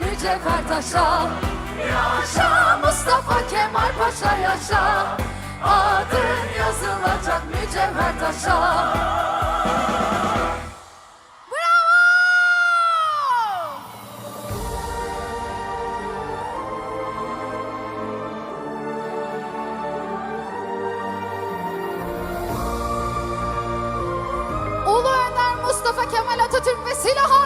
mücevher taşa Yaşa Mustafa Kemal Paşa yaşa. Adın yazılacak mücevher taşa Mustafa Kemal Atatürk ve silah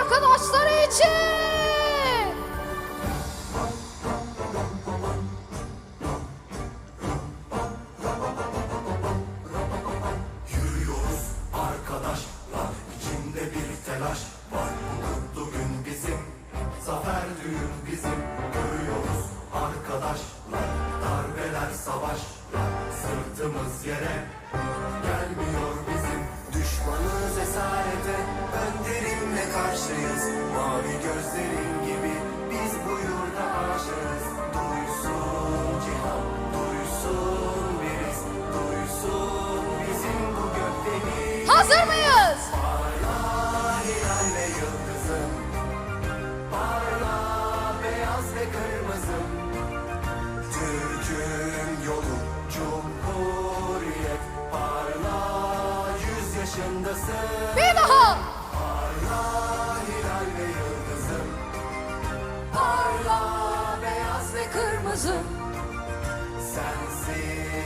arkadaşlar Darbeler savaşlar. Sırtımız yere Gelmiyor bizim. Düşmanız esarete Önderimle karşıyız. Mavi gözlerin gibi Biz bu yurda aşığız. Duysun cihan Duysun biriz. Duysun bizim bu gökdeniz. Hazır mıyız? Bir daha. Parla hilal ve yıldızım. Parla beyaz ve kırmızı. Sensin.